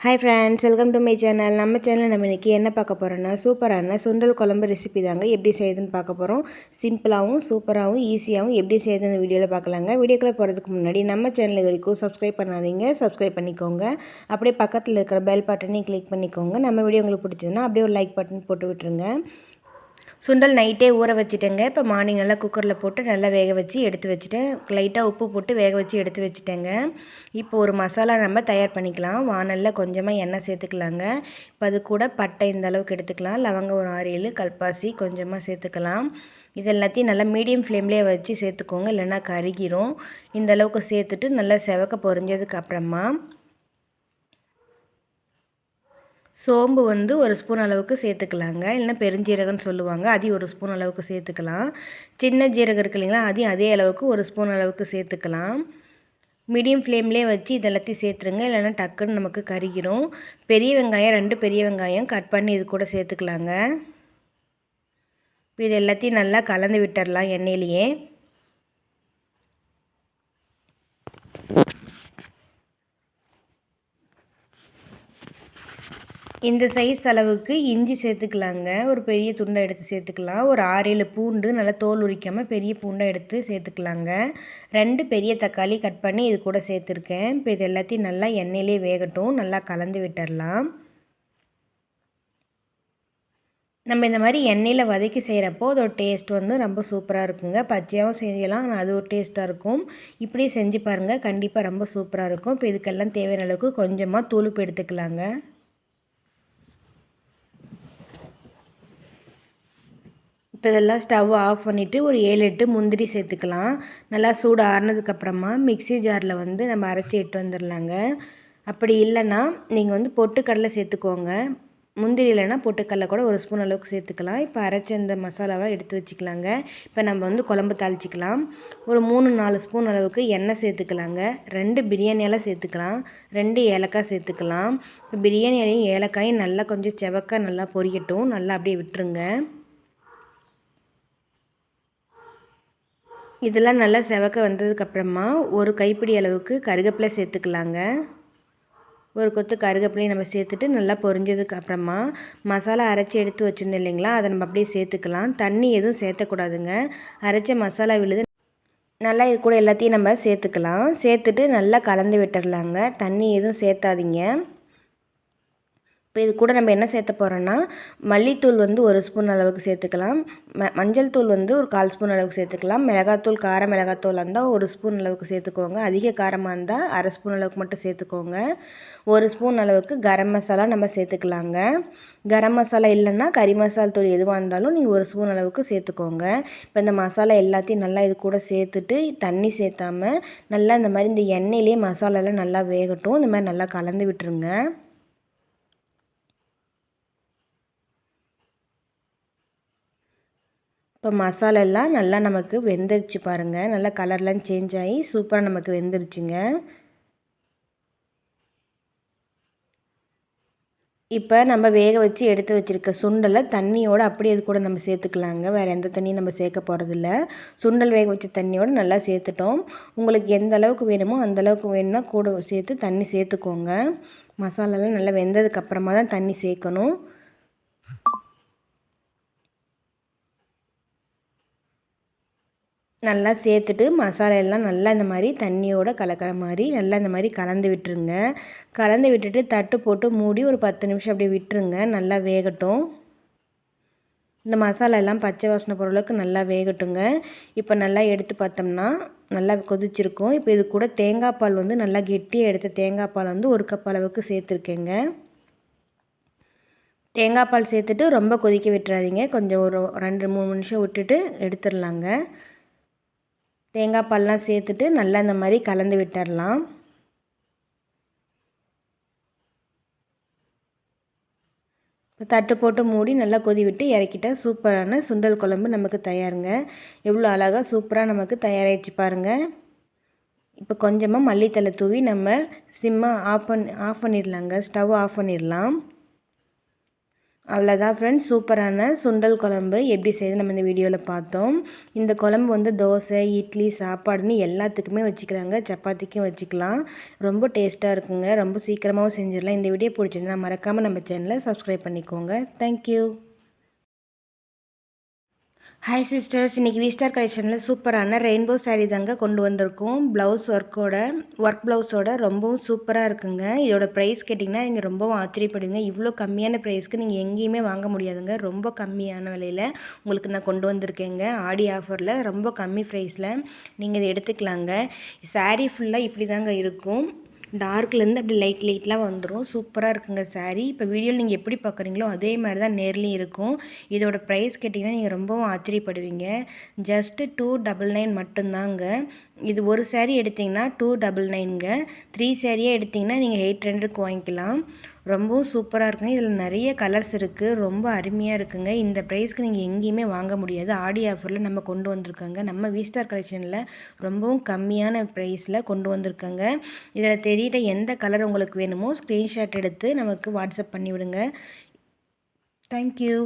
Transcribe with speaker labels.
Speaker 1: Hi friends welcome to my channel நம்ம channel நம்ம இன்றைக்கி என்ன பார்க்க போகிறோன்னா சூப்பரான சுண்டல் குழம்பு ரெசிபி தாங்க எப்படி செய்யுதுன்னு பார்க்க போகிறோம் சிம்பிளாகவும் சூப்பராகவும் ஈஸியாகவும் எப்படி செய்யுதுன்னு வீடியோவில் பார்க்கலாங்க. வீடியோக்குள்ளே போகிறதுக்கு முன்னாடி நம்ம சேனல் இது வரைக்கும் சப்ஸ்கிரைப் பண்ணாதீங்க. சப்ஸ்கிரைப் பண்ணிக்கோங்க. அப்படியே பக்கத்தில் இருக்கிற பெல் பட்டனையும் கிளிக் பண்ணிக்கோங்க. நம்ம வீடியோ உங்களுக்கு பிடிச்சதுன்னா அப்படியே ஒரு லைக் பட்டன் போட்டு விட்டுருங்க. சுண்டல் நைட்டே ஊற வச்சுட்டேங்க. இப்போ மார்னிங் நல்லா குக்கரில் போட்டு நல்லா வேக வச்சு எடுத்து வச்சுட்டேன். லைட்டாக உப்பு போட்டு வேக வச்சு எடுத்து வச்சுட்டேங்க. இப்போ ஒரு மசாலா நம்ம தயார் பண்ணிக்கலாம். வானலில் கொஞ்சமாக எண்ணெய் சேர்த்துக்கலாங்க. இப்போ அது கூட பட்டை இந்த அளவுக்கு எடுத்துக்கலாம். லவங்கம் ஒரு ஆறு ஏழு கல்பாசி கொஞ்சமாக சேர்த்துக்கலாம். இது எல்லாத்தையும் நல்லா மீடியம் ஃப்ளேம்லேயே வச்சு சேர்த்துக்கோங்க. இல்லைன்னா கருகிரும். இந்த அளவுக்கு சேர்த்துட்டு நல்லா செவக்க பொறிஞ்சதுக்கு அப்புறமா சோம்பு வந்து ஒரு ஸ்பூன் அளவுக்கு சேர்த்துக்கலாங்க. இல்லைன்னா பெருஞ்சீரகம்னு சொல்லுவாங்க. அதையும் ஒரு ஸ்பூன் அளவுக்கு சேர்த்துக்கலாம். சின்ன ஜீரகம் இருக்கு இல்லைங்களா அதையும் அதே அளவுக்கு ஒரு ஸ்பூன் அளவுக்கு சேர்த்துக்கலாம். மீடியம் ஃப்ளேம்லேயே வச்சு இதெல்லாத்தையும் சேர்த்துருங்க. இல்லைனா டக்குன்னு நமக்கு கருகிரும். பெரிய வெங்காயம் ரெண்டு பெரிய வெங்காயம் கட் பண்ணி இது கூட சேர்த்துக்கலாங்க. இது எல்லாத்தையும் நல்லா கலந்து விட்டுடலாம் எண்ணெயிலேயே. இந்த சைஸ் அளவுக்கு இஞ்சி சேர்த்துக்கலாங்க. ஒரு பெரிய துண்டை எடுத்து சேர்த்துக்கலாம். ஒரு ஆறேழு பூண்டு நல்லா தோல் உரிக்காமல் பெரிய பூண்டை எடுத்து சேர்த்துக்கலாங்க. ரெண்டு பெரிய தக்காளி கட் பண்ணி இது கூட சேர்த்துருக்கேன். இப்போ இது எல்லாத்தையும் நல்லா எண்ணெயிலே வேகட்டும். நல்லா கலந்து விட்டுடலாம் நம்ம இந்த மாதிரி எண்ணெயில் வதக்கி செய்கிறப்போ அதோட டேஸ்ட் வந்து ரொம்ப சூப்பராக இருக்குங்க. பச்சையாகவும் செய்யலாம். ஆனால் அது ஒரு டேஸ்ட்டாக இருக்கும். இப்படியே செஞ்சு பாருங்கள் கண்டிப்பாக ரொம்ப சூப்பராக இருக்கும். இப்போ இதுக்கெல்லாம் தேவையான அளவுக்கு கொஞ்சமாக தூளுப்பு எடுத்துக்கலாங்க. இப்போ இதெல்லாம் ஸ்டவ் ஆஃப் பண்ணிவிட்டு ஒரு ஏழு எட்டு முந்திரி சேர்த்துக்கலாம். நல்லா சூடு ஆறுனதுக்கப்புறமா மிக்சி ஜாரில் வந்து நம்ம அரைச்சி எட்டு வந்துடலாங்க அப்படி இல்லைன்னா நீங்கள் வந்து பொட்டுக்கடலை சேர்த்துக்கோங்க. முந்திரி இல்லைன்னா பொட்டுக்கடலை கூட ஒரு ஸ்பூன் அளவுக்கு சேர்த்துக்கலாம். இப்போ அரைச்ச இந்த மசாலாவை எடுத்து வச்சுக்கலாங்க. இப்போ நம்ம வந்து குழம்பு தாளிச்சிக்கலாம். ஒரு மூணு நாலு ஸ்பூன் அளவுக்கு எண்ணெய் சேர்த்துக்கலாங்க. ரெண்டு பிரியாணி சேர்த்துக்கலாம். ரெண்டு ஏலக்காய் சேர்த்துக்கலாம். இப்போ பிரியாணி இலையும் ஏலக்காயும் நல்லா கொஞ்சம் செவக்காய் நல்லா பொரியட்டும். நல்லா அப்படியே விட்டுருங்க. இதெல்லாம் நல்லா செவக்க வந்ததுக்கப்புறமா ஒரு கைப்பிடி அளவுக்கு கருகப்பிலை சேர்த்துக்கலாங்க. ஒரு கொத்து கருகப்பிலையும் நம்ம சேர்த்துட்டு நல்லா பொரிஞ்சதுக்கு அப்புறமா மசாலா அரைச்சி எடுத்து வச்சுருந்தோம் இல்லைங்களா அதை நம்ம அப்படியே சேர்த்துக்கலாம். தண்ணி எதுவும் சேர்த்தக்கூடாதுங்க. அரைச்ச மசாலா விழுது நல்லா இது கூட எல்லாத்தையும் நம்ம சேர்த்துக்கலாம். சேர்த்துட்டு நல்லா கலந்து விட்டுடலாங்க தண்ணி எதுவும் சேர்த்தாதீங்க. இப்போ இது கூட நம்ம என்ன சேர்த்த போகிறோன்னா மல்லித்தூள் வந்து ஒரு ஸ்பூன் அளவுக்கு சேர்த்துக்கலாம். ம மஞ்சள் தூள் வந்து ஒரு கால் ஸ்பூன் அளவுக்கு சேர்த்துக்கலாம். மிளகாத்தூள் கார மிளகாத்தூள் இருந்தால் ஒரு ஸ்பூன் அளவுக்கு சேர்த்துக்கோங்க. அதிக காரமாக இருந்தால் அரை ஸ்பூன் அளவுக்கு மட்டும் சேர்த்துக்கோங்க. ஒரு ஸ்பூன் அளவுக்கு கரம் மசாலா நம்ம சேர்த்துக்கலாங்க. கரம் மசாலா இல்லைன்னா கறி மசாலா தூள் எதுவாக இருந்தாலும் நீங்கள் ஒரு ஸ்பூன் அளவுக்கு சேர்த்துக்கோங்க. இப்போ இந்த மசாலா எல்லாத்தையும் நல்லா இது கூட சேர்த்துட்டு தண்ணி சேர்த்தாமல் நல்லா இந்த மாதிரி இந்த எண்ணெயிலே மசாலாலாம் நல்லா வேகட்டும். இந்த மாதிரி நல்லா கலந்து விட்டுருங்க. இப்போ மசாலெல்லாம் நல்லா நமக்கு வெந்துருச்சு பாருங்கள் நல்லா கலர்லாம் சேஞ்ச் ஆகி சூப்பராக நமக்கு வெந்துருச்சுங்க. இப்போ நம்ம வேக வச்சு எடுத்து வச்சுருக்க சுண்டலை தண்ணியோடு அப்படியே அது கூட நம்ம சேர்த்துக்கலாங்க. வேறு எந்த தண்ணியும் நம்ம சேர்க்க போகிறதில்ல சுண்டல் வேக வச்ச தண்ணியோடு நல்லா சேர்த்துட்டோம். உங்களுக்கு எந்த அளவுக்கு வேணுமோ அந்த அளவுக்கு வேணும்னா கூட சேர்த்து தண்ணி சேர்த்துக்கோங்க. மசாலாலாம் நல்லா வெந்ததுக்கப்புறமா தான் தண்ணி சேர்க்கணும். நல்லா சேர்த்துட்டு மசாலாயெல்லாம் நல்லா இந்த மாதிரி தண்ணியோடு கலக்கிற மாதிரி நல்லா இந்த மாதிரி கலந்து விட்டுருங்க. கலந்து விட்டுட்டு தட்டு போட்டு மூடி ஒரு பத்து நிமிஷம் அப்படியே விட்டுருங்க. நல்லா வேகட்டும். இந்த மசாலா எல்லாம் பச்சை வாசனை பொருளுக்கு நல்லா வேகட்டுங்க. இப்போ நல்லா எடுத்து பார்த்தோம்னா நல்லா கொதிச்சிருக்கும். இப்போ இது கூட தேங்காய் பால் வந்து நல்லா கெட்டியாக எடுத்த தேங்காய் பால் வந்து ஒரு கப் அளவுக்கு சேர்த்துருக்கேங்க. தேங்காய் பால் சேர்த்துட்டு ரொம்ப கொதிக்க விட்டுறாதீங்க. கொஞ்சம் ஒரு ரெண்டு மூணு நிமிஷம் விட்டுட்டு எடுத்துடலாங்க. தேங்காய் பால்லாம் சேர்த்துட்டு நல்லா இந்த மாதிரி கலந்து விட்டுடலாம் இப்போ தட்டு போட்டு மூடி நல்லா கொதி விட்டு இறக்கிட்டால் சூப்பரான சுண்டல் குழம்பு நமக்கு தயாருங்க. எவ்வளோ அழகாக சூப்பராக நமக்கு தயாராகிடுச்சு பாருங்கள் இப்போ கொஞ்சமாக மல்லித்தலை தூவி நம்ம சிம்மாக ஆஃப் பண்ணி ஆஃப் பண்ணிடலாங்க. ஸ்டவ் ஆஃப் பண்ணிடலாம். அவ்வளோதான் ஃப்ரெண்ட்ஸ் சூப்பரான சுண்டல் குழம்பு. எப்படி செய்யுது நம்ம இந்த வீடியோவில் பார்த்தோம். இந்த குழம்பு வந்து தோசை இட்லி சாப்பாடுன்னு எல்லாத்துக்குமே வச்சுக்கலாங்க. சப்பாத்திக்கும் வச்சுக்கலாம். ரொம்ப டேஸ்ட்டாக இருக்குங்க. ரொம்ப சீக்கிரமாகவும் செஞ்சிடலாம். இந்த வீடியோ பிடிச்சிருந்தா மறக்காமல் நம்ம சேனலை சப்ஸ்கிரைப் பண்ணிக்கோங்க. தேங்க்யூ ஹாய் சிஸ்டர்ஸ் இன்றைக்கி விஸ்டார் கலெக்ஷனில் சூப்பரான ரெயின்போ சாரீ தாங்க கொண்டு வந்திருக்கோம். ப்ளவுஸ் ஒர்க்கோட ஒர்க் ப்ளவுஸோட ரொம்பவும் சூப்பராக இருக்குங்க. இதோட ப்ரைஸ் கேட்டிங்கன்னா நீங்கள் ரொம்பவும் ஆச்சரியப்படுவீங்க இவ்வளோ கம்மியான ப்ரைஸ்க்கு நீங்கள் எங்கேயுமே வாங்க முடியாதுங்க. ரொம்ப கம்மியான விலையில் உங்களுக்கு நான் கொண்டு வந்திருக்கேங்க. ஆடி ஆஃபரில் ரொம்ப கம்மி ப்ரைஸில் நீங்கள் இதை எடுத்துக்கலாங்க. சாரீ ஃபுல்லாக இப்படி தாங்க இருக்கும். டார்க்லேருந்து அப்படி லைட் லைட்லாம் வந்துடும் சூப்பராக இருக்குங்க சாரீ இப்போ வீடியோவில் நீங்கள் எப்படி பார்க்குறீங்களோ அதே மாதிரி தான் நேர்லேயும் இருக்கும். இதோட ப்ரைஸ் கேட்டிங்கன்னா நீங்கள் ரொம்பவும் ஆச்சரியப்படுவீங்க. ஜஸ்ட்டு டூ டபுள் நைன் மட்டும்தாங்க. இது ஒரு சேரீ எடுத்திங்கன்னா டூ டபுள் நைனுங்க த்ரீ சேரீயாக எடுத்திங்கன்னா நீங்கள் எயிட் ஹண்ட்ரட்க்கு வாங்கிக்கலாம். ரொம்பவும் சூப்பராக இருக்குங்க. இதில் நிறைய கலர்ஸ் இருக்குது ரொம்ப அருமையாக இருக்குங்க. இந்த ப்ரைஸ்க்கு நீங்கள் எங்கேயுமே வாங்க முடியாது. ஆடி ஆஃபரில் நம்ம கொண்டு வந்திருக்காங்க. நம்ம வீஸ்டார் கலெக்ஷனில் ரொம்பவும் கம்மியான ப்ரைஸில் கொண்டு வந்திருக்காங்க. இதில் தெரியிற எந்த கலர் உங்களுக்கு வேணுமோ ஸ்க்ரீன்ஷாட் எடுத்து நமக்கு வாட்ஸ்அப் பண்ணிவிடுங்க. தேங்க்யூ